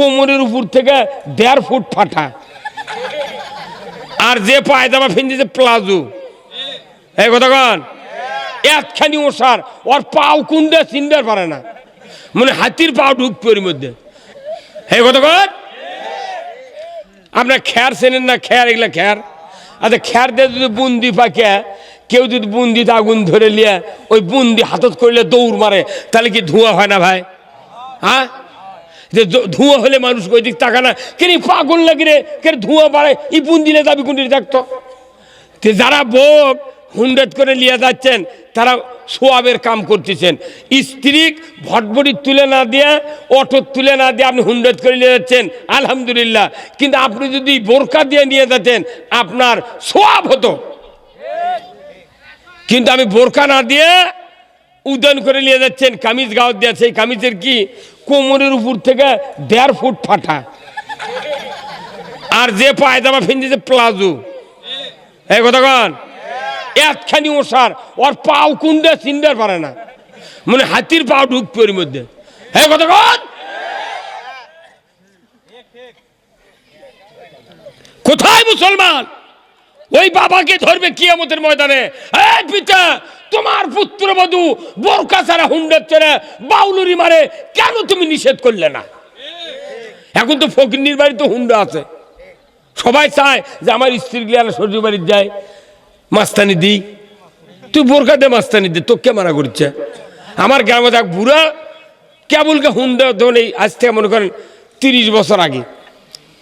কোমরের উপর থেকে দেড় ফুট ফাটা। আর যে পায়জামা ফিনছে প্লাজো। এই কথা কন? একখানি ওষার ওর পাও কুন্ডে চিনতে পারে না। মানে হাতির পাও ঢুকবে ওর মধ্যে। এই কথা কন? আপনার খ্যার চেনেন না? খ্যার, এগুলা খ্যার? আচ্ছা খ্যার দিয়ে যদি বুন্দি পাকে, কেউ যদি বুন্দিতে আগুন ধরে লিয়ে, ওই বুন্দি হাতত করলে দৌড় মারে, তাহলে কি ধোঁয়া হয় না ভাই? হ্যাঁ? যে ধোঁয়া হলে মানুষ ওই দিক তাকা না। কেন পাগল লাগে রে? কেন ধোঁয়া বাড়ে এই বুন্দিলে দাবি কুন্দির দেখতো? তো যারা বোক হুন্ডেট করে নিয়ে যাচ্ছেন, তারা সোয়াবের কাম করতেছেন। স্ত্রী ভটভটি তুলে না দিয়ে অটো তুলে না দিয়ে আপনি হুন্ডেট করে নিয়ে যাচ্ছেন। আলহামদুলিল্লাহ। কিন্তু আপনি যদি বোরকা দিয়ে নিয়ে যাচ্ছেন, আপনার সোয়াব হতো। কিন্তু আমি বোরকা না দিয়ে উদয়ন করে নিয়ে যাচ্ছেন। কামিজ গাওয়ার দেওয়া সেই কামিজের কি? কোমরের উপর থেকে দেড় ফুট ফাটা। আর যে পায়জামা ফিনছে প্লাজো। এই কথা কন? একখানি ওষার। ওর পাও কুন্ডে চিনতে পারে না। মানে হাতির পাও ঢুকবে ওর মধ্যে। এই কথা কন? কোথায় মুসলমান? ওই বাবাকে ধরবে কিয়ামতের ময়দানে। পিতা তোমার পুত্রবধূ বোরকা ছাড়া হুন্ডের চড়ে বাউলুরি মারে, কেন তুমি নিষেধ করলে না? এখন তো ফকির বাড়িতে হুন্ডা আছে। সবাই চায় যে আমার স্ত্রী গিয়ে শ্বশুর বাড়ির যায়, মাস্তানি দিই। তুই বোরকা দে, মাস্তানি দে, তোকে মানা করছে। আমার গ্রামে এক বুড়া, কেবলকে হুন্ডা ধরুন এই আজ থেকে মনে করেন তিরিশ বছর আগে।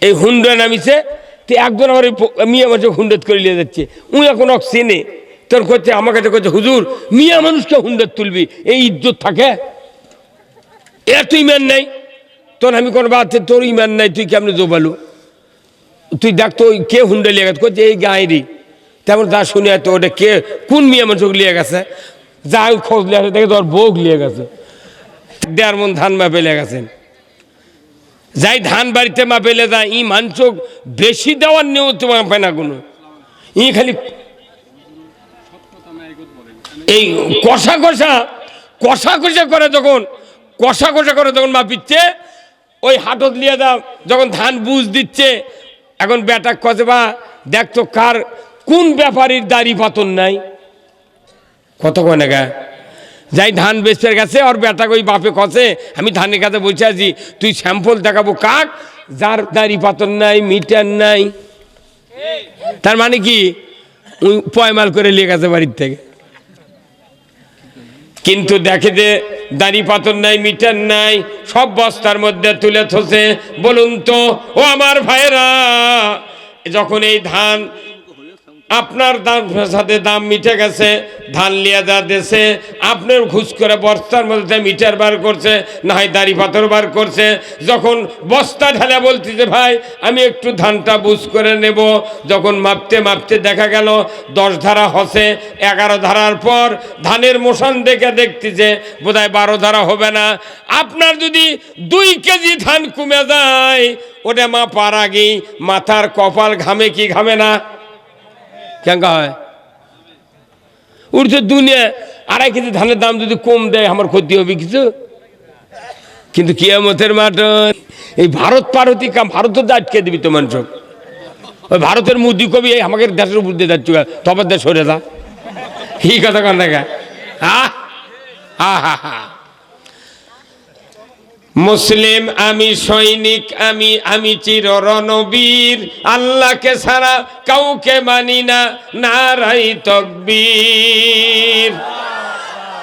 এই হুন্ডা নামিছে, তো একজন আমার মিয়া মানুষ হুন্ডত করে নিয়ে যাচ্ছে। উনি এখন চেনে তোর করছে, আমার কাছে করছে, হুজুর মিয়া মানুষকে হুন্ডত তুলবি, এই ইজ্জত থাকে? এত ইমান নাই। তোর আমি কোনো বাদ তোর ইমান নাই, তুই কেমনে জোবালু? তুই দেখ তো কে হুন্ডা লিয়ে গেছে করছে এই গাঁয়েরই। তেমন তা শুনে তো ওটা কে, কোন মিয়া মানুষ লিয়ে গেছে? যা খোঁজ লিয়ে গেছে দেখে তোর বোক লিয়ে গেছে। দেড় মন ধান মা পেলে গেছেন। যাই ধান বাড়িতে মা পেলে যায়, ই মানচোক বেশি দেওয়ার নিয়েও তো মাপে না কোনো। ই খালি এই কষা কষা কষা কষা করে যখন, কষা কষা করে যখন মাপিচ্ছে ওই হাটত লিয়ে দাও, যখন ধান বুঝ দিচ্ছে, এখন বেটা বা দেখতো কার, কোন ব্যাপারীর দাড়ি পাতন নাই? কত কয় গা? যাই ধান বেচতে গেছে ওর বেটা ওই বাপে কষে আমি ধানের কাছে বসে আছি, তুই স্যাম্পল দেখাবো কাক, যার দাড়ি পাতন নাই, মিটার নাই। তার মানে কি? পয়মাল করে নিয়ে গেছে বাড়ির থেকে। কিন্তু দেখে যে দাড়ি পাথর নাই, মিটার নাই, সব বস্তার মধ্যে তুলে থসে বলুন তো, ও আমার ভাইরা যখন এই ধান আপনার দাম সাথে দাম মিটে গেছে, ধান লিয়া যা দেশে আপনার ঘুষ করে বস্তার মধ্যে মিটার বার করছে, না হয় দাড়ি পাথর বার করছে। যখন বস্তা ঢালে বলতেছে ভাই, আমি একটু ধানটা বুঝ করে নেব। যখন মাপতে মাপতে দেখা গেল, দশ ধারা হসে, এগারো ধারার পর ধানের মোশন দেখে দেখতেছে, বোধহয় বারো ধারা হবে না। আপনার যদি দুই কেজি ধান কমে যায়, ওটা মাপার আগেই মাথার কপাল ঘামে কি ঘামে না? কেন হয়? উঠছে দুনিয়া আড়াই কেজি ধানের দাম যদি কম দেয়, আমার ক্ষতি হবে কিছু? কিন্তু কিয়ামতের মাঠ এই ভারত পারতি কাম, ভারত তো আটকে দিবি তো মানুষ। ওই ভারতের মুদি কবি এই আমাকে দেশের উপর দিয়ে যাচ্ছ, তবে দেশ সরে যা। কি কথা কন দেখা? হা হা হা হা মুসলিম আমি সৈনিক আমি আমি চির রণবীর আল্লাহকে ছাড়া কাউকে মানি না নারাই তকবীর।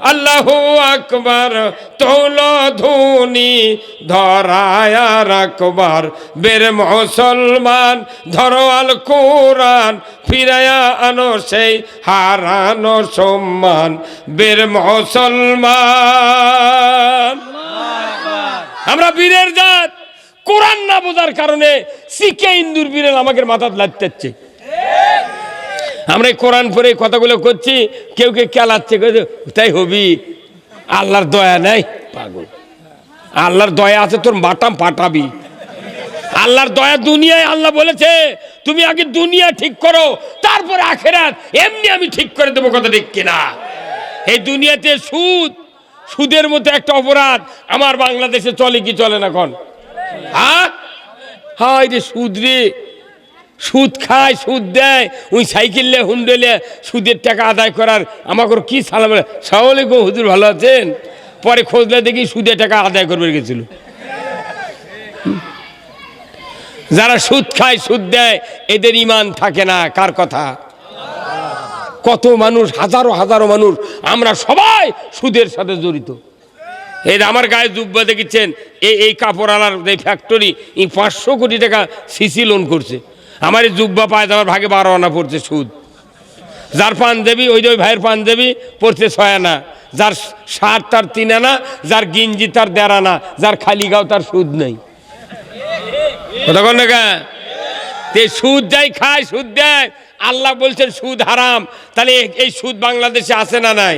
আল্লাহ আকবার, তোল ধুনি, ধরায়া রাখবার বীর মুসলমান, ধরো আল কোরআন ফিরায়া আনো সেই হারানো সম্মান। বের মুসলমান। আমরা বীরের জাত। কোরআন না বোঝার কারণে শিখে ইন্দুর বীরের আমাকে মাথা লাগতেছে আমরা এই কোরআন পরে এই কথাগুলো করছি কেউ কে কেলাচ্ছে কইছে, তাই হবি। আল্লাহর দয়া নাই পাগল। আল্লাহর দয়া আছে তোর মাটাম পাঠাবি আল্লাহর দয়া দুনিয়ায় আল্লাহ বলেছে তুমি আগে দুনিয়া ঠিক করো তারপরে আখেরাত এমনি আমি ঠিক করে দেবো কথা ঠিক কিনা। এই দুনিয়াতে সুদ সুদের মতো একটা অপরাধ আমার বাংলাদেশে চলে কি চলে না এখন? হ্যাঁ? হায় রে সুদ রে। সুদ খায়, সুদ দেয়, ওই সাইকেলে, হুন্ডেলে সুদের টাকা আদায় করার আমাকে কি সালাম সালাম আলাইকুম হুজুর ভালো আছেন? পরে খোঁজলে দেখি সুদের টাকা আদায় করবে গেছিল। যারা সুদ খায়, সুদ দেয়, এদের ইমান থাকে না, কার কথা? কত মানুষ, হাজারো হাজারো মানুষ, আমরা সবাই সুদের সাথে জড়িত। এই আমার গায়ে জুব্বা দেখেছেন এই এই কাপড় আলার এই ফ্যাক্টরি এই পাঁচশো কোটি টাকা সিসি লোন করছে। আমার এই জুব্বা পায় আমার ভাগে বারো আনা পড়ছে সুদ। যার পাঞ্জাবি ওই যে ওই ভাইয়ের পাঞ্জাবি পড়ছে ছয় আনা। যার শার্ট তার তিন আনা, যার গিঞ্জি তার দেড় আনা, যার খালি গাও তার সুদ নেই? তে সুদ যাই খায়, সুদ দেয়। আল্লাহ বলছেন সুদ হারাম। তাহলে এই সুদ বাংলাদেশে আছে না নাই?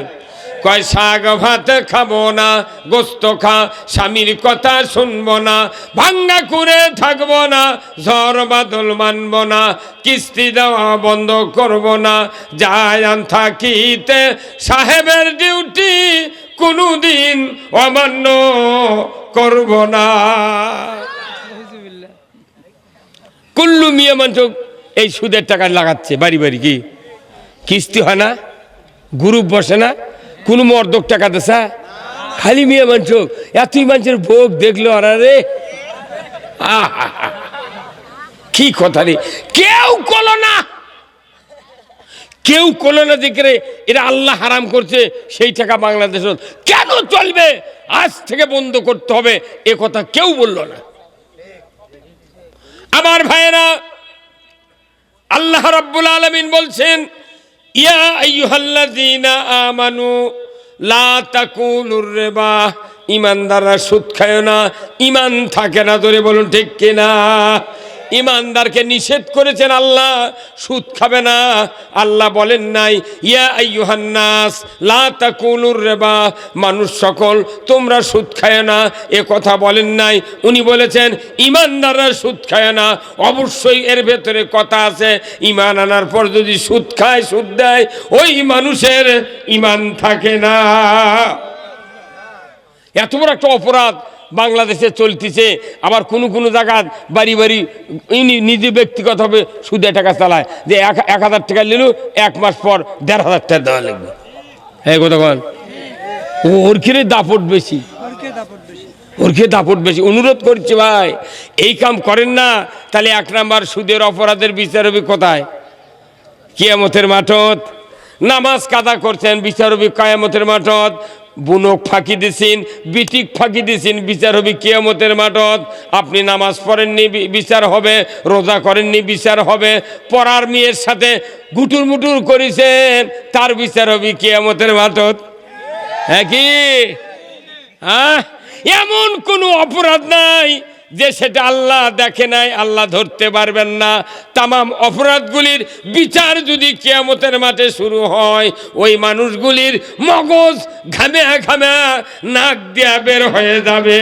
কয় শাক ভাত খাব না, গোস্ত খা, স্বামীর কথা শুনব না, ভাঙ্গা করে থাকব না, ঝড় বাদল মানব না, কিস্তি দেওয়া বন্ধ করব না যায় থাকিতে সাহেবের ডিউটি কোনোদিন অমান্য করব না। কুল্লু মিয়া মানুষ এই সুদের টাকা লাগাচ্ছে, বাড়ি বাড়ি কি? কিস্তি হয় না, গ্রুপ বসে না কোনো মর্দক টাকা দেশা খালি মিয়া মানুষ এতই মানুষের ভোগ দেখল আর রে! কি কথা রে? কেউ কলো না। কেউ কলো না দেখে এটা আল্লাহ হারাম করছে, সেই টাকা বাংলাদেশ কেন চলবে? আজ থেকে বন্ধ করতে হবে। এ কথা কেউ বলল না। আমার ভাইয়েরা, আল্লাহ রাব্বুল আলামিন বলছেন ইয়া আইয়ুহাল্লাযীনা আমানু, লা ইমানদাররা সুদ খায় না ইমান থাকে না ধরে বলুন ঠিক কিনা? ইমানদারকে নিষেধ করেছেন আল্লাহ, সুদ খাবে না। আল্লাহ বলেন নাই, ইয়া আইয়ুহান্নাস, লা তাকুলুর রিবা। মানুষ সকল, তোমরা সুদ খায় না। এ কথা বলেন নাই। উনি বলেছেন, ইমানদাররা সুদ খায় না। অবশ্যই এর ভেতরে কথা আছে, ইমান আনার পর যদি সুদ খায়, সুদ দেয়, ওই মানুষের ইমান থাকে না। এত বড় একটা অপরাধ। বাংলাদেশে চলতেছে আবার কোনো কোনো জায়গা বাড়ি বাড়ি ইনি নিজে ব্যক্তিগতভাবে সুদে টাকা চালায়। যে এক এক হাজার টাকা নিল এক মাস পর দেড় হাজার টাকা দেওয়া লাগবে। হ্যাঁ কতক্ষণ ওর কিরে দাপট বেশি। ওর খেয়ে দাপট বেশি। অনুরোধ করছি ভাই এই কাম করেন না তাহলে এক নাম্বার সুদের অপরাধের বিচার হবে কোথায়? কিয়ামতের মাঠত। নামাজ কাদা করছেন বিচার হবে কায়ামতের মাঠত। বুনক ফাঁকি দিছেন, বিটিক ফাঁকি দিছেন, বিচার হবে কেয়ামতের মাঠত। আপনি নামাজ পড়েননি বিচার হবে, রোজা করেননি, বিচার হবে। পড়ার মেয়ের সাথে গুটুর মুটুর করেছেন, তার বিচার হবে কেয়ামতের মাঠত। হ্যাঁ কি? হ্যাঁ? এমন কোনো অপরাধ নাই। যে সেটা আল্লাহ দেখে নাই, আল্লাহ ধরতে পারবেন না। তামাম অপরাধগুলির বিচার যদি কেয়ামতের মাঠে শুরু হয়, ওই মানুষগুলির মগজ ঘামে ঘামে নাক দিয়া বের হয়ে যাবে।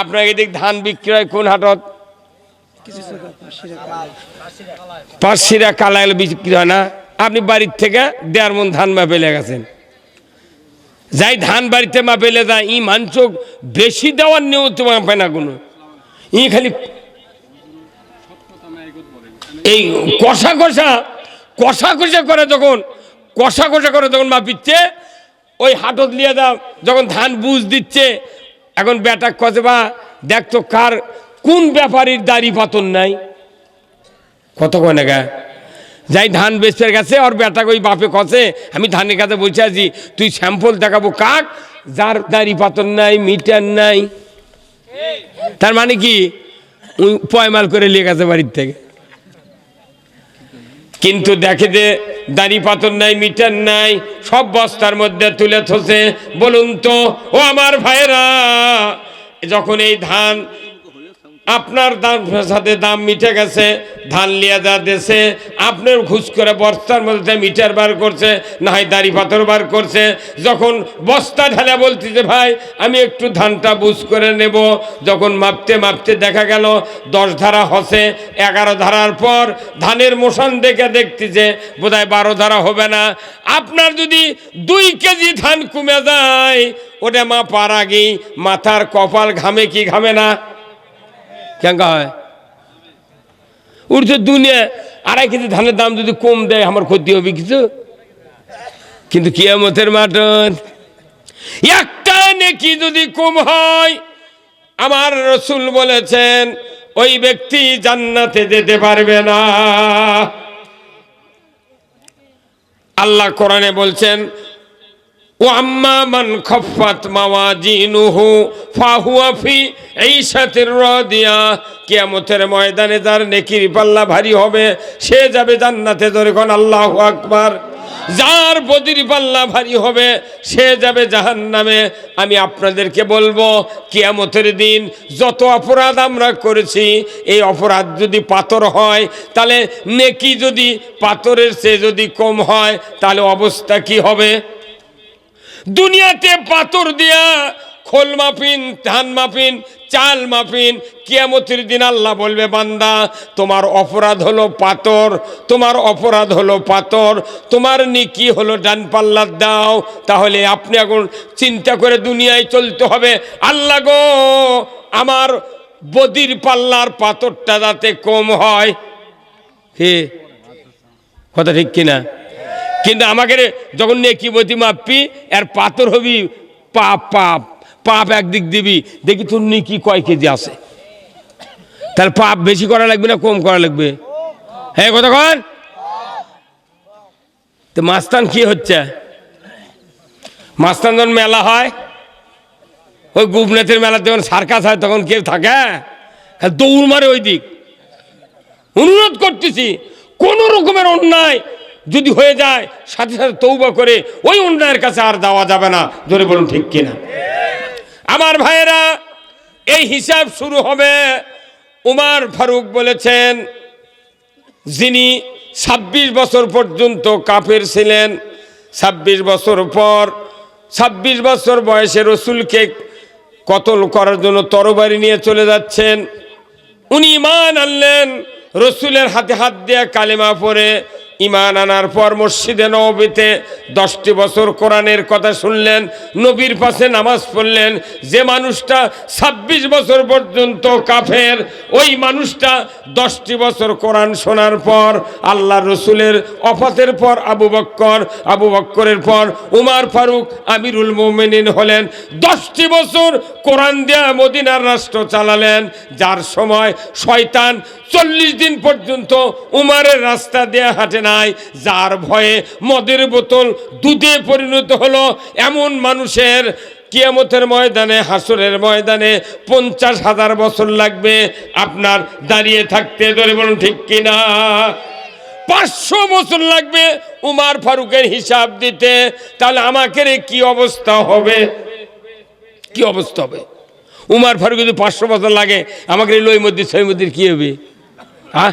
আপনার এদিক ধান বিক্রি হয় কোন হাটত? পাঁচশিরা কালাইল বিক্রি হয় না? আপনি বাড়ির থেকে দেড় মন ধান মা পেলে গেছেন যাই ধান বাড়িতে মা পেলে যায়, ই মাংস বেশি দেওয়ার নিয়ত মাপে না কোনো। ই খালি এই কষা কষা কষা কষা করে যখন, কষা কষা করে যখন মাপিচ্ছে ওই হাটত লিয়ে দাও, যখন ধান বুঝ দিচ্ছে, এখন বেটা বা দেখতো কার, কোন ব্যাপারীর দাড়ি পাতন নাই? কত কয় গা? যাই ধান বেচতে গেছে ওর বেটাকে ওই বাপে কষে আমি ধানের কাছে বসে আছি তুই স্যাম্পল দেখাবো কাক? যার দাড়ি পাতন নাই, মিটার নাই। তার মানে কি? পয়মাল করে নিয়ে গেছে বাড়ির থেকে। কিন্তু দেখে যে দাড়ি পাতন নাই, মিটার নাই, সব বস্তার মধ্যে তুলে থসে। বলুন তো, ও আমার ভাইরা যখন এই ধান আপনার দাম সাথে দাম মিটে গেছে, ধান লিয়া যা দেশে আপনার ঘুষ করে বস্তার মধ্যে মিটার বার করছে, না হয় দাড়ি পাথর বার করছে। যখন বস্তা ঢালা বলতেছে ভাই, আমি একটু ধানটা বুঝ করে নেব। যখন মাপতে মাপতে দেখা গেল, দশ ধারা হসে, এগারো ধারার পর ধানের মোশন দেখে দেখতেছে, বোধহয় বারো ধারা হবে না। আপনার যদি দুই কেজি ধান কমে যায়, ওটা মা পার আগেই মাথার কপাল ঘামে কি ঘামে না? কেন হয়? উঠছে দুনিয়া আড়াই কেজি ধানের দাম যদি কম দেয়, আমার ক্ষতি হবে কিছু? কিন্তু কিয়ামতের মাটন একটা নেকি যদি কম হয়, আমার রসুল বলেছেন, ওই ব্যক্তি জান্নাতে যেতে পারবে না। আল্লাহ কোরআনে বলছেন আম্মা মান খফাত মাওয়াজিনুহু, ফাহুয়া ফি ঈশাতির রাদিয়া। কিয়ামতের ময়দানে যার নেকির পাল্লা ভারী হবে, সে যাবে জান্নাতে কোন আল্লাহু আকবার। যার বদির পাল্লা ভারী হবে, সে যাবে জাহান্নামে। আমি আপনাদেরকে বলব, কিয়ামতের দিন যত অপরাধ আমরা করেছি, এই অপরাধ যদি পাথর হয়, তাহলে নেকি যদি পাথরের চেয়ে যদি কম হয়, তাহলে অবস্থা কি হবে? দুনিয়াতে পাথর দিয়া খোল মাপিন ধান মাপিন চাল মাপিন কিয়ামতের দিন আল্লাহ বলবে, বান্দা, তোমার অপরাধ হলো পাথর, তোমার অপরাধ হলো পাথর, তোমার নিকি হলো ডান পাল্লার দাও, তাহলে আপনি এখন চিন্তা করে দুনিয়ায় চলতে হবে। আল্লাহ গো, আমার বদির পাল্লার পাথরটা যাতে কম হয়। হে, কথা ঠিক কিনা? কিন্তু আমাকে যখন নেকি বতি মাপবি আর পাথর হবি, পাপ পাপ পাপ একদিক দিবি, দেখি তোর নেকি কয় কেজি আছে। তাহলে পাপ বেশি করা লাগবে না কম করা লাগবে? হ্যাঁ কতক্ষণ তো মাস্তান কি হচ্ছে? মাস্তান যখন মেলা হয়, ওই গুপনাথের মেলা যখন সার্কাস হয়, তখন কেউ থাকে খালি দৌড় মারে ওই দিক অনুরোধ করতেছি, কোন রকমের অন্যায় যদি হয়ে যায়, সাথে সাথে তৌবা করে ওই অন্যায়ের কাছে আর দেওয়া যাবে না। ধরে বলুন, ঠিক কিনা? আমার ভাইয়েরা, এই হিসাব শুরু হবে, উমার ফারুক বলেছেন, যিনি ছাব্বিশ বছর পর্যন্ত কাফের ছিলেন, ছাব্বিশ বছর পর, ছাব্বিশ বছর বয়সে রসুলকে কতল করার জন্য তরবারি নিয়ে চলে যাচ্ছেন। উনি ইমান আনলেন, রসুলের হাতে হাত দিয়ে কালেমা পরে ইমান আনার পর মসজিদে নবীতে দশটি বছর কোরআনের কথা শুনলেন, নবীর পাশে নামাজ পড়লেন। যে মানুষটা ছাব্বিশ বছর পর্যন্ত কাফের, ওই মানুষটা দশটি বছর কোরআন শোনার পর আল্লাহ রসুলের অফাতের পর আবু বক্কর, আবু বক্করের পর উমার ফারুক আমিরুল মোমেনিন হলেন। দশটি বছর কোরআন দেয়া মদিনার রাষ্ট্র চালালেন, যার সময় শয়তান চল্লিশ দিন পর্যন্ত উমারের রাস্তা দেয়া হাঁটে নাই, যার ভয়ে মদের বোতল দুধে পরিণত হলো। এমন মানুষের কিয়ামতের ময়দানে, হাসরের ময়দানে পঞ্চাশ হাজার বছর লাগবে আপনার দাঁড়িয়ে থাকতে। ধরে বলুন, ঠিক কিনা? পাঁচশো বছর লাগবে উমার ফারুকের হিসাব দিতে। তাহলে আমাকে কি অবস্থা হবে? কি অবস্থা হবে? উমার ফারুক যদি পাঁচশো বছর লাগে, আমাকে এই লই মধ্যে ছয় মধ্যে কি হবে? হ্যাঁ?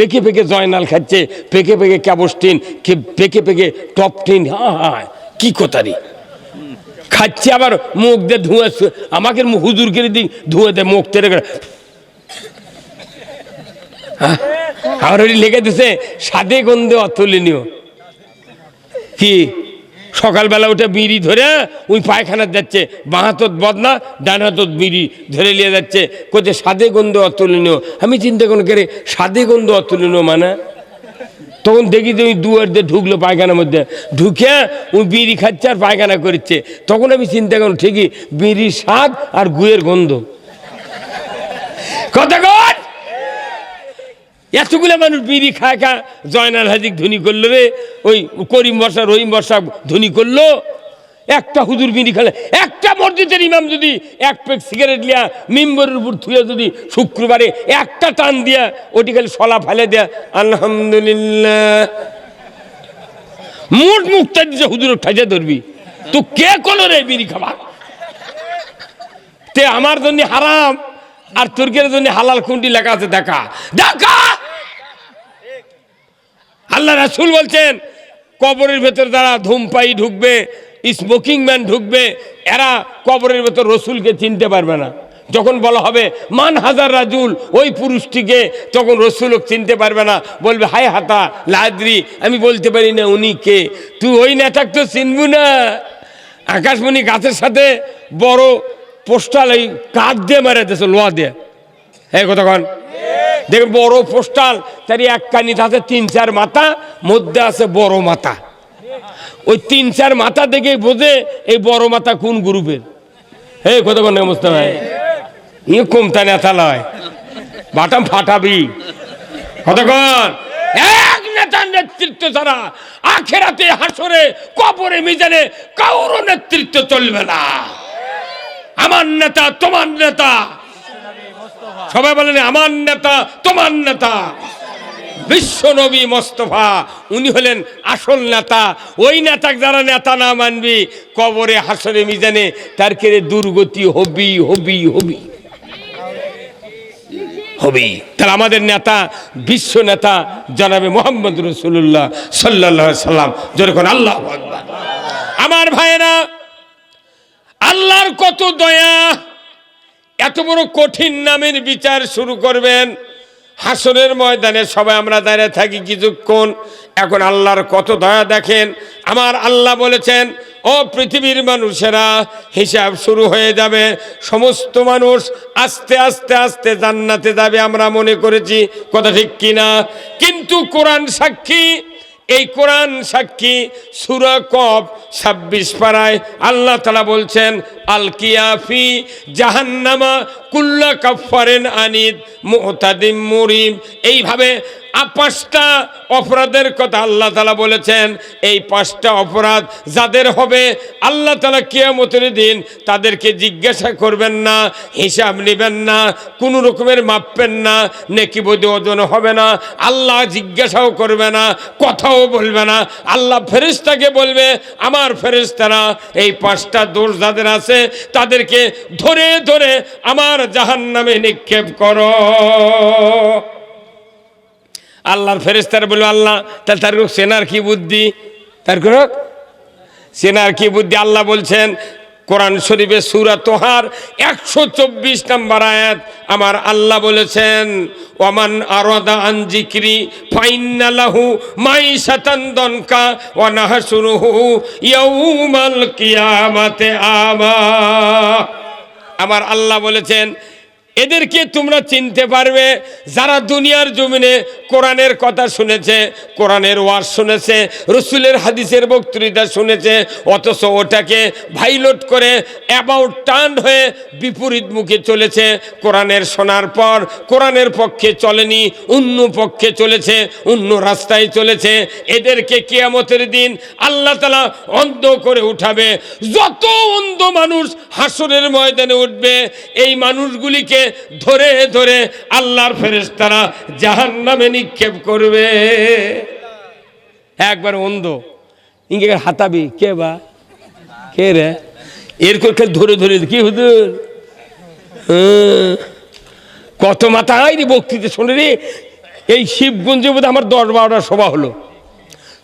পেকে পেকে জয়নাল খাচ্ছে, পেকে পেকে ক্যাবস্টিন পেকে পেকে টপ টিন হ্যাঁ হ্যাঁ কি কথারি খাচ্ছে আবার মুখ দিয়ে ধুঁয়া আমাকে হুজুর করে দিই ধুয়ে দে মুখ তেরে? আমার লেগে দিছে, সাদে গন্ধে অতুলনীয়। কি? সকালবেলা উঠে বিড়ি ধরে ওই পায়খানা যাচ্ছে বাঁ হাতত বদনা ডান হাতত বিড়ি ধরে নিয়ে যাচ্ছে। কোথায় সাদে গন্ধ অতুলনীয়। আমি চিন্তা করুন কে রে, সাদে গন্ধ অতুলনীয় মানে? তখন দেখি যে ওই দুয়ার দিয়ে ঢুকলো পায়খানার মধ্যে। ঢুকে ওই বিড়ি খাচ্ছে আর পায়খানা করছে। তখন আমি চিন্তা করুন ঠিকই বিড়ির স্বাদ আর গুয়ের গন্ধ। কথা কর এতগুলো মানুষ বিড়ি খায় খা, জয়নাল হাজিক ধনী করল রে, ওই করিম বর্ষা, রহিম বর্ষা ধনী করল, একটা হুজুর বিড়ি খেলে, একটা মসজিদের ইমাম যদি এক পেক সিগারেট লিয়া মিম্বরের উপর থুয়ে যদি শুক্রবারে একটা টান দিয়া ওটি খালি সলা ফেলে দেয়া, আলহামদুলিল্লাহ। মোট মুখটা দিছে হুজুর ঠাজা ধরবি। তো কে কোনো রে বিড়ি খাবার তে আমার জন্য হারাম, আর তুর্কের জন্য হালাল কুন্ডি লেখা আছে, দেখা। দেখা! আল্লাহ রাসুল বলছেন, কবরের ভেতর যারা ধূমপাই ঢুকবে, স্মোকিং ম্যান ঢুকবে, এরা কবরের ভেতর রসুলকে চিনতে পারবে না। যখন বলা হবে, মান হাজার রাজুল, ওই পুরুষটিকে তখন রসুল চিনতে পারবে না। বলবে, হায় হাতা, লাদ্রি, আমি বলতে পারি না উনি কে। তুই ওই নেতাক তো চিনবু না। আকাশমণি গাছের সাথে বড় পোস্টাল এই কাঠ দিয়ে মেরে দিয়েছে লোয়া দিয়ে। হ্যাঁ কতক্ষণ দেখবেন বড় পোস্টাল তার এক কানি আছে, তিন চার মাথা, মধ্যে আছে বড় মাথা। ওই তিন চার মাথা দেখে বোঝে এই বড় মাথা কোন গ্রুপের। হে কতক্ষণ অবস্থা ভাই ইয়ে কমতা নেতা লয়। বাটাম ফাটাবি। কতক্ষণ এক নেতার নেতৃত্ব ছাড়া আখেরাতে হাসরে, কবরে, মিজানে নেতৃত্ব চলবে না। আমার নেতা, তোমার নেতা সবাই বলেন, আমার নেতা, তোমার নেতা। বিশ্ব নবী মোস্তফা, উনি হলেন আসল নেতা। ওই নেতা যারা নেতা না মানবি, কবরে হাসরে মিজানে তার কেড়ে দুর্গতি হবি হবি হবি। হবি। তাহলে আমাদের নেতা, বিশ্ব নেতা, জনাবে মোহাম্মদ রসুল্লাহ সাল্লাহ সাল্লাম। যেরকম আল্লাহ আমার ভাইয়েরা, আল্লাহর কত দয়া এত বড় কঠিন নামের বিচার শুরু করবেন। হাসনের ময়দানে সবাই আমরা দাঁড়িয়ে থাকি কিছুক্ষণ। এখন আল্লাহর কত দয়া দেখেন। আমার আল্লাহ বলেছেন, ও পৃথিবীর মানুষেরা, হিসাব শুরু হয়ে যাবে। সমস্ত মানুষ আস্তে আস্তে আস্তে জান্নাতে যাবে আমরা মনে করেছি। কথা ঠিক কিনা? কিন্তু কোরআন সাক্ষী এই কোরআন সাক্ষী সুরা ছাব্বিশ পাড়ায় আল্লাহ তালা বলছেন, আল কিয়াফি জাহান্নামা কুল্লা কাফারেন আনিদ মোহতাদিম মরিম। এইভাবে পাঁচটা অপরাধের কথা আল্লাহ তালা বলেছেন, এই পাঁচটা অপরাধ যাদের হবে, আল্লাহ তালা কিয়ামতের দিন তাদেরকে জিজ্ঞাসা করবেন না, হিসাব নেবেন না, কোনো রকমের মাপবেন না, নেকি বোধ ওজন হবে না, আল্লাহ জিজ্ঞাসাও করবে না, কথাও বলবে না। আল্লাহ ফেরেশতাকে বলবে, আমার ফেরেশতারা এই পাঁচটা দোষ যাদের আছে, তাদেরকে ধরে ধরে আমার জাহান নামে নিক্ষেপ করো। আল্লাহর ফেরেস্তার বলল, আল্লাহ, তাহলে তার সেনার কি বুদ্ধি? তার সেনার কি বুদ্ধি? আল্লাহ বলছেন, কোরআন শরীফে সুরা তোহার একশো চব্বিশ নম্বর আয়াত। আমার আল্লাহ বলেছেন ওমান আরদা আনজিক্রি ফাইন্নালাহু মাই সাতান্দনকা ওয়ানাহাসুরুহু ইয়াউমাল কিয়ামাতে আমা। আমার আল্লাহ বলেছেন এদেরকে তোমরা চিনতে পারবে, যারা দুনিয়ার জমিনে কোরআনের কথা শুনেছে, কোরআনের ওয়াজ শুনেছে, রসুলের হাদিসের বক্তৃতা শুনেছে, অথচ ওটাকে ভাইলট করে অ্যাবাউট টার্ন হয়ে বিপরীত মুখে চলেছে। কোরআনের শোনার পর কোরআনের পক্ষে চলেনি, অন্য পক্ষে চলেছে, অন্য রাস্তায় চলেছে। এদেরকে কেয়ামতের দিন আল্লাহ তালা অন্ধ করে উঠাবে। যত অন্ধ মানুষ হাসরের ময়দানে উঠবে, এই মানুষগুলিকে ধরে ধরে আল্লাহর ফেরেশতারা জাহান নামে নিক্ষেপ করবে। একবার অন্ধ। ইঙ্গে হাতাবি, কে বা? কে রে? এরকম ধরে ধরে, কি হুদুর হ্যাঁ। কত মাথা রে বক্তৃতা শোনে রে? এই শিবগঞ্জে বোধ আমার দশ বারোটা সভা হলো।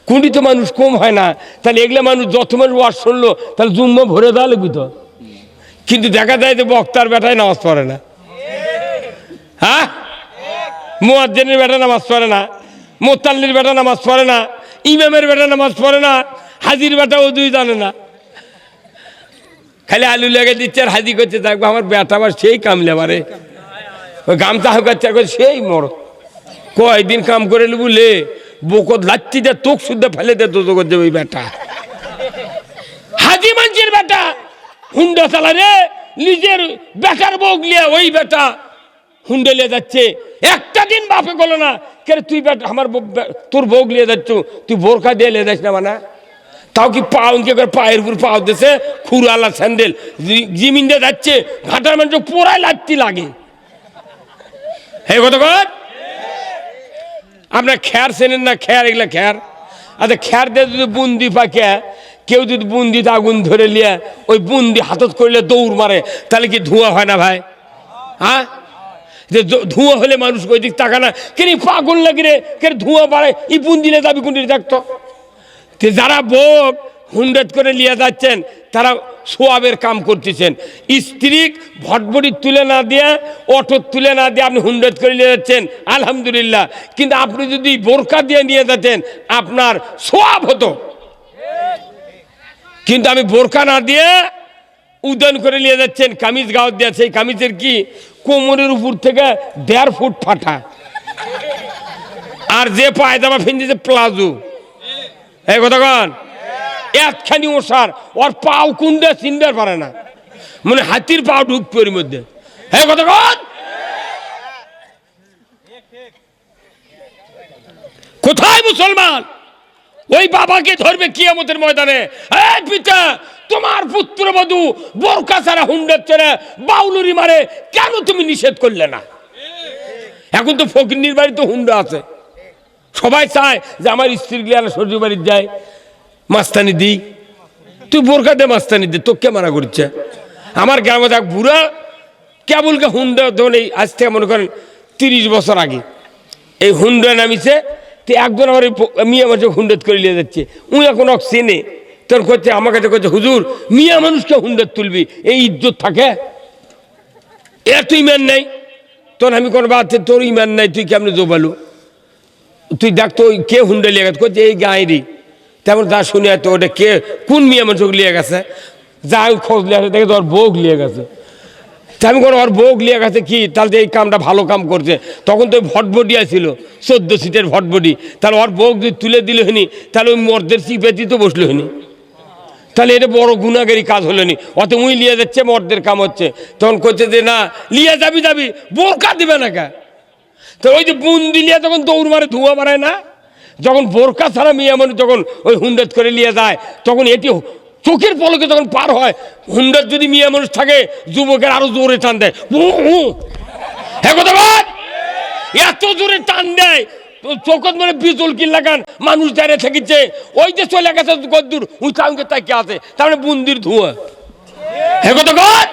কুড়ি তো মানুষ কম হয় না। তাহলে এগুলো মানুষ যত মানুষ ওয়াজ শুনলো, তাহলে জুম্মা ভরে দেওয়া লাগবে তো। কিন্তু দেখা যায় যে বক্তার বেটায় নামাজ পড়ে না। হ্যাঁ? মুয়াজ্জেনের বেটা নামাজ পড়ে না, মোতাল্লির বেটা নামাজ পড়ে না, ইমামের বেটা নামাজ পড়ে না, হাজির বেটা ও দুই জানে না। খালি আলু লেগে দিচ্ছে আর হাজি করছে দেখব আমার বেটা আবার সেই কামলে আমারে ওই গামছা হাঁকাচ্ছে এখন সেই মর। কয়দিন কাম করে বলে বকত লাচ্ছি দে, তোক শুদ্ধ ফেলে দে তো করছে ওই বেটা। হাজি মানছির বেটা, হুন্ডা চালা রে, নিজের বেটার বউক লিয়ে ওই বেটা। হুন্ডে লিয়ে যাচ্ছে। একটা দিন বাপে গেলো না, কে তুই আমার বউ- তোর বউক লিয়ে যাচ্ছ, তুই বোরখা দিয়ে লিয়ে যাস না মানে? তাও কি পাও কি করে পায়ের উপর পাও দিছে খুরালা স্যান্ডেল। জিমিন দিয়ে যাচ্ছে, ঘাটার মানুষ পোড়ায় লাগতি লাগে। হে কত আপনার খ্যার চেনেন না? খ্যার, এগুলা খ্যার? আচ্ছা খ্যার দিয়ে যদি বুন্দি পাকে, কেউ যদি বুন্দিতে আগুন ধরে লিয়ে, ওই বুন্দি হাতত করলে দৌড় মারে, তাহলে কি ধোঁয়া হয় না ভাই? হ্যাঁ? যে ধোঁয়া হলে মানুষ ওই দিক তাকা না কেন পাগল লাগে রে? কেন ধোঁয়া বাড়ে ই বুন দিলে দাবি কুন্ডি থাকতো তো যারা বোক হুন্ডেত করে নিয়ে যাচ্ছেন, তারা সোয়াবের কাম করতেছেন। স্ত্রী ভটভটি তুলে না দিয়ে অটো তুলে না দিয়ে আপনি হুন্ডেত করে নিয়ে যাচ্ছেন, আলহামদুলিল্লাহ। কিন্তু আপনি যদি বোরকা দিয়ে নিয়ে যাচ্ছেন, আপনার সোয়াব হতো। কিন্তু আমি বোরকা না দিয়ে উদয়ন করে নিয়ে যাচ্ছেন, কামিজ গাও দেওয়া সেই কামিজের কি কোমরের উপর থেকে দেড় ফুট ফাটা। আর যে পায়জামা ফিনছে প্লাজো। এই কথা কন? একখানি ওষার, ওর পাও কুন্ডে চিনতে পারে না। মানে হাতির পাও ঢুকবে ওর মধ্যে। এই কথা কন? কোথায় মুসলমান? ওই বাবাকে ধরবে কিয়ামতের ময়দানে। এই পিতা, তোমার পুত্রবধূ বোরকা ছাড়া হুন্ডের চড়ে বাউলুরি মারে, কেন তুমি নিষেধ করলে না? এখন তো ফকির বাড়িতে হুন্ডা আছে। সবাই চায় যে আমার স্ত্রী গিয়ে শ্বশুর বাড়ির যায় মাস্তানি দিই। তুই বোরকা দে, মাস্তানি দে, তোকে মানা করছে। আমার গ্রামে এক বুড়া, কেবলকে হুন্ডা আজ থেকে মনে করেন তিরিশ বছর আগে এই হুন্ডা নামিছে। তো একজন আমার মিয়া মানুষ হুন্ডত করে নিয়ে যাচ্ছে। উনি এখন চেনে তোর করছে আমার কাছে করছে হুজুর, মিয়া মানুষকে হুন্ডত তুলবি এই ইজ্জত থাকে? এত ইমান নাই? তোর আমি কোনো বাদ তোর ইমান নাই, তুই কেমন জোবালু? তুই দেখ তো কে হুন্ডা লিয়ে গেছে? করছে এই গায়েরই। তেমন তা শুনে তো ওটা কে, কোন মিয়া মানুষকে লিয়ে গেছে? যা খোঁজ লিয়ে আসে, দেখে তোর বউক লিয়ে গেছে। আমি কোনো ওর বউক লিয়ে গেছে কি? তাহলে এই কামটা ভালো কাম করছে। তখন তো ভটবডি ছিল চোদ্দ সিটের ভটবডি তাহলে ওর বউক যদি তুলে দিল হনি তাহলে ওই মর্দের চিপেতি তো বসল হনি তাহলে এটা বড় গুণাগারি কাজ হলো নি। অত উই লিয়ে যাচ্ছে, মর্দের কাম হচ্ছে। তখন করছে যে, না, লিয়ে যাবি যাবি। বোরকা দিবে না কে? তো ওই যে বুন দিলিয়া তখন দৌড় মারে, ধোঁয়া মারায় না, যখন বোরকা ছাড়া মেয়ে মানুষ যখন ওই হুন্ডাত করে নিয়ে যায়, তখন এটি চোখের পলকে যখন পার হয় হুন্ডাত যদি মিয়া মানুষ থাকে যুবকের আরও জোরে টান দেয়। হু, হু। হ্যাঁ এত জোরে টান দেয় চোখত মানে বিচল লাগান মানুষ দাঁড়িয়ে থাকিছে ওই যে চলে গেছে গদ্দুর ওই কাউকে তাকে আছে তার মানে বুন্দির ধোঁয়া। হ্যাঁ কথা কর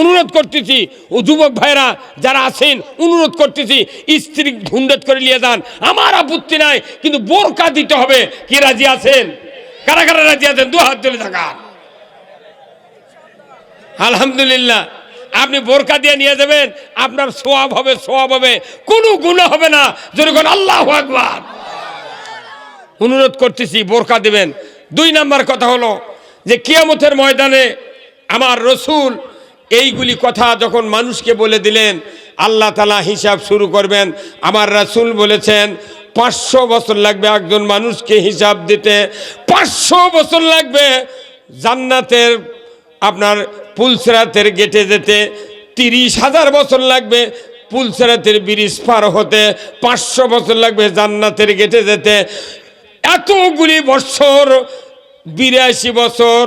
অনুরোধ করতেছি ও যুবক ভাইরা যারা আছেন অনুরোধ করতেছি স্ত্রী হুন্ডত করে নিয়ে যান। আমার আপত্তি নাই কিন্তু বোরকা দিতে হবে। কি রাজি আছেন? কারা কারা রাজি আছেন, দু হাত তুলে থাকা আলহামদুলিল্লাহ, আপনি বোরকা দিয়ে নিয়ে যাবেন, আপনার সোয়াব হবে সোয়াব হবে, কোনো গুণা হবে না। যদি আল্লাহ আকবার। অনুরোধ করতেছি, বোরকা দেবেন। দুই নাম্বার কথা হলো যে, কিয়ামতের ময়দানে আমার রসুল এইগুলি কথা যখন মানুষকে বলে দিলেন, আল্লাহ তালা হিসাব শুরু করবেন। আমার রাসূল বলেছেন পাঁচশো বছর লাগবে একজন মানুষকে হিসাব দিতে। পাঁচশো বছর লাগবে জান্নাতের আপনার পুলসরাতের গেটে যেতে। তিরিশ হাজার বছর লাগবে পুলসরাতের ব্রিজ পার হতে। পাঁচশো বছর লাগবে জান্নাতের গেটে যেতে। এতগুলি বছর, বিরাশি বছর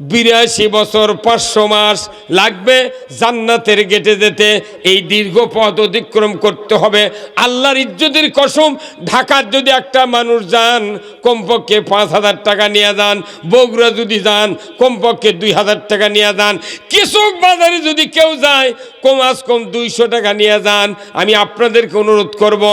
বিরাশি বছর পাঁচশো মাস লাগবে জান্নাতের গেটে যেতে। এই দীর্ঘ পথ অতিক্রম করতে হবে। আল্লাহর ইজ্জতের কসম, ঢাকার যদি একটা মানুষ যান, কমপক্ষে পাঁচ হাজার টাকা নিয়ে যান, বগুড়া যদি যান, কমপক্ষে দুই হাজার টাকা নিয়ে যান। কৃষক বাজারে যদি কেউ যায় কমাস কম দুইশো টাকা নিয়ে যান। আমি আপনাদেরকে অনুরোধ করব,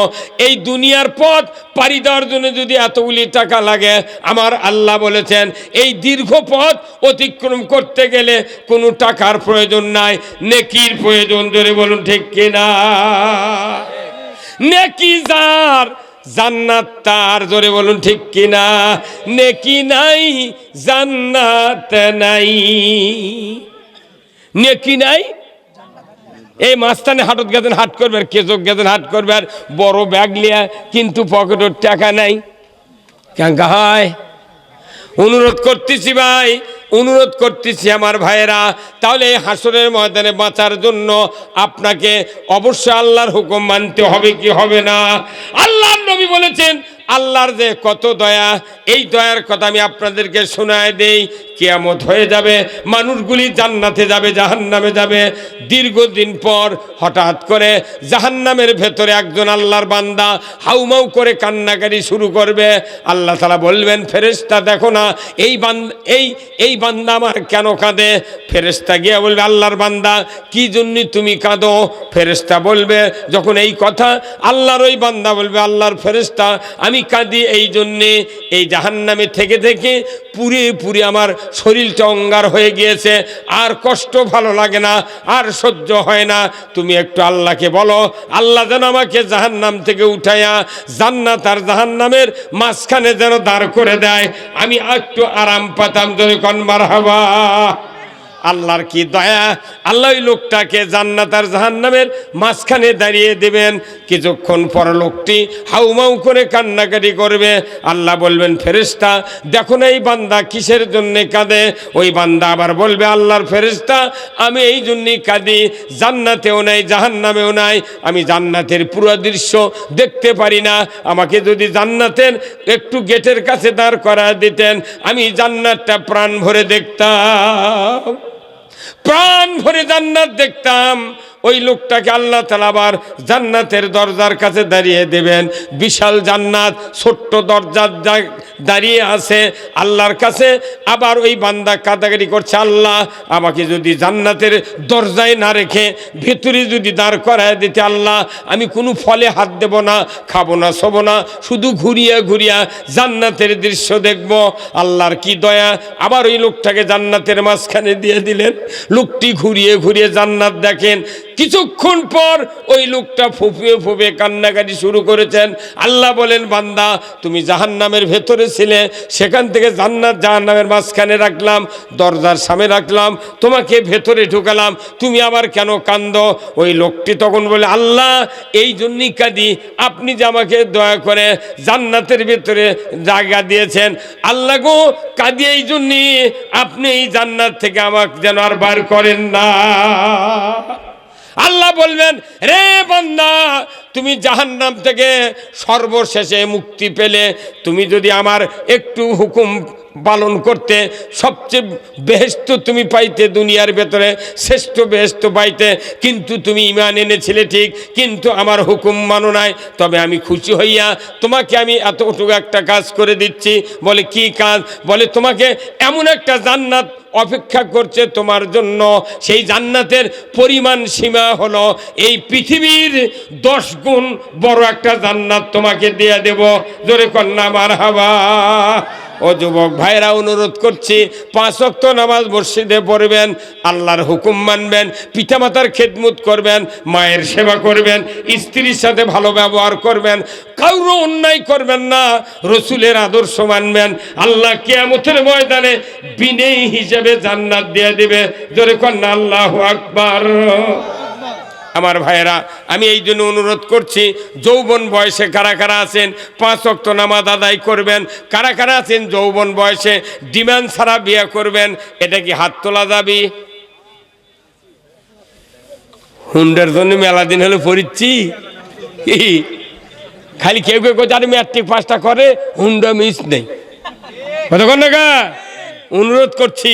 এই দুনিয়ার পথ পাড়ি দেওয়ার জন্য যদি এতগুলি টাকা লাগে, আমার আল্লাহ বলেছেন, এই দীর্ঘ পথ অতিক্রম করতে গেলে কোনো টাকার প্রয়োজন নাই, নেকির প্রয়োজন ধরে বলুন ঠিক কিনা? নেকি যার, জান্নাত তার, জোরে বলুন ঠিক কিনা? নেকি নাই, জান্নাত নাই। নেকি নাই? এই মাঝখানে হাটত গেছেন, হাট করবে, আর কেচক গেছেন, হাট করবে, আর বড় ব্যাগ লিয়া কিন্তু পকেটের টাকা নাই। কেন হয়? অনুরোধ করতেছি ভাই, অনুরোধ করতেছি আমার ভাইয়েরা। তাহলে এই হাসরের ময়দানে বাঁচার জন্য আপনাকে অবশ্যই আল্লাহর হুকুম মানতে হবে কি হবে না? আল্লাহ নবী বলেছেন আল্লাহর যে কত দয়া, এই দয়ার কথা আমি আপনাদেরকে শোনায় দেই, কেয়ামত হয়ে যাবে, মানুষগুলি জান্নাতে যাবে, জাহান্নামে যাবে। দীর্ঘদিন পর হঠাৎ করে জাহান্নামের ভেতরে একজন আল্লাহর বান্দা হাউমাউ করে কান্নাকারি শুরু করবে। আল্লাহ তালা বলবেন ফেরেস্তা দেখো না, এই বান, এই এই বান্দা আমার কেন কাঁদে? ফেরেস্তা গিয়ে বলবে, আল্লাহর বান্দা, কি জন্য তুমি কাঁদো? ফেরেস্তা বলবে, যখন এই কথা আল্লাহর ওই বান্দা বলবে, আল্লাহর ফেরেস্তা আমি কাঁদি এই জন্যে এই জাহান্নামে থেকে থেকে পুরে পুরে আমার শরীরটা অঙ্গার হয়ে গিয়েছে। আর কষ্ট ভালো লাগে না, আর সহ্য হয় না। তুমি একটু আল্লাহকে বলো, আল্লাহ যেন আমাকে জাহান্নাম থেকে উঠাইয়া জান্নাত আর জাহান্নামের মাঝখানে যেন দাঁড় করে দেয়। আমি একটু আরাম পাতাম যদি কনবার হবা আল্লাহর কি দয়া? আল্লাহ লোকটাকে জান্নাত আর জাহান্নামের মাঝখানে দাঁড়িয়ে দেবেন। কিছুক্ষণ পর লোকটি হাউমাউ করে কান্নাকাটি করবে। আল্লাহ বলবেন ফেরেস্তা দেখো এই বান্দা কিসের জন্যে কাঁদে? ওই বান্দা আবার বলবে, আল্লাহর ফেরেস্তা আমি এই জন্যই কাঁদি। জান্নাতেও নাই, জাহান্নামেও নাই। আমি জান্নাতের পুরো দৃশ্য দেখতে পারি না। আমাকে যদি জান্নাতের একটু গেটের কাছে দাঁড় করা দিতেন, আমি জান্নাতটা প্রাণ ভরে দেখতাম। প্রাণ ভরে জান্নাত দেখতাম। ওই লোকটাকে আল্লাহ তালা আবার জান্নাতের দরজার কাছে দাঁড়িয়ে দেবেন। বিশাল জান্নাত, ছোট্ট দরজার দাঁড়িয়ে আছে। আল্লাহর কাছে আবার ওই বান্দা কাদাগারি করছে, আল্লাহ, আমাকে যদি জান্নাতের দরজায় না রেখে ভেতরে যদি দাঁড় করায় দিতে, আল্লাহ, আমি কোনো ফলে হাত দেব না, খাব না, শোবো না, শুধু ঘুরিয়া ঘুরিয়া জান্নাতের দৃশ্য দেখব। আল্লাহর কি দয়া, আবার ওই লোকটাকে জান্নাতের মাঝখানে দিয়ে দিলেন। লোকটি ঘুরিয়ে ঘুরিয়ে জান্নাত দেখেন। কিছুক্ষণ পর ওই লোকটা ফুপিয়ে ফুপিয়ে কান্নাকাটি শুরু করেছেন। আল্লাহ বলেন, বান্দা, তুমি জাহান্নামের ভেতরে ছিলে, সেখান থেকে জান্নাত জাহান্নামের মাঝখানে রাখলাম, দরজার সামনে রাখলাম, তোমাকে ভেতরে ঢুকালাম, তুমি আবার কেন কান্দ? ওই লোকটি তখন বলে, আল্লাহ, এই জন্যই কাঁদি, আপনি যে আমাকে দয়া করে জান্নাতের ভেতরে জায়গা দিয়েছেন। আল্লাহ গো, কাঁদি এই জন্যই আপনি এই জান্নাত থেকে আমাকে যেন আর বার করেন না। আল্লাহ বলবেন, রে বন্দা, তুমি জাহান্নাম থেকে সর্বশেষে মুক্তি পেলে। তুমি যদি আমার একটু হুকুম পালন করতে সবচেয়ে বেহেস্ত তুমি পাইতে দুনিয়ার ভেতরে, শ্রেষ্ঠ বেহেস্ত পাইতে। কিন্তু তুমি ইমান এনেছিলে ঠিক, কিন্তু আমার হুকুম মানো নাই। তবে আমি খুশি হইয়া তোমাকে আমি এতটুকু একটা কাজ করে দিচ্ছি। বলে, কি কাজ? বলে, তোমাকে এমন একটা জান্নাত অপেক্ষা করছে তোমার জন্য। সেই জান্নাতের পরিমাণ সীমা হলো, এই পৃথিবীর দশ গুণ বড় একটা জান্নাত তোমাকে দিয়ে দেব। জোরে কন্যা মার হাবা ও যুবক ভাইরা, অনুরোধ করছি, পাঁচ অক্ত নামাজ মসজিদে পড়বেন, আল্লাহর হুকুম মানবেন, পিতামাতার খেদমত করবেন, মায়ের সেবা করবেন, স্ত্রীর সাথে ভালো ব্যবহার করবেন, কারও অন্যায় করবেন না, রসুলের আদর্শ মানবেন, আল্লাহ কেয়ামতের ময়দানে বিনয়ী হিসেবে জান্নাত দিয়ে দেবে। জোরে কন্যা আল্লাহ আকবার। আমার ভাইয়েরা, আমি এই জন্য অনুরোধ করছি, যৌবন বয়সে কারা কারা আছেন, পাঁচ অক্ত নামাজ আদায় করবেন, কারা কারা আছেন যৌবন বয়সে ডিমান্ড ছাড়া বিয়ে করবেন, এটা কি হাত তোলা যাবি হুন্ডার জন্য মেলা দিন হলে পড়িচ্ছি খালি কেউ কেউ আর ম্যাট্রিক পাসটা করে, হুন্ডা মিস নেই। কতক্ষণ অনুরোধ করছি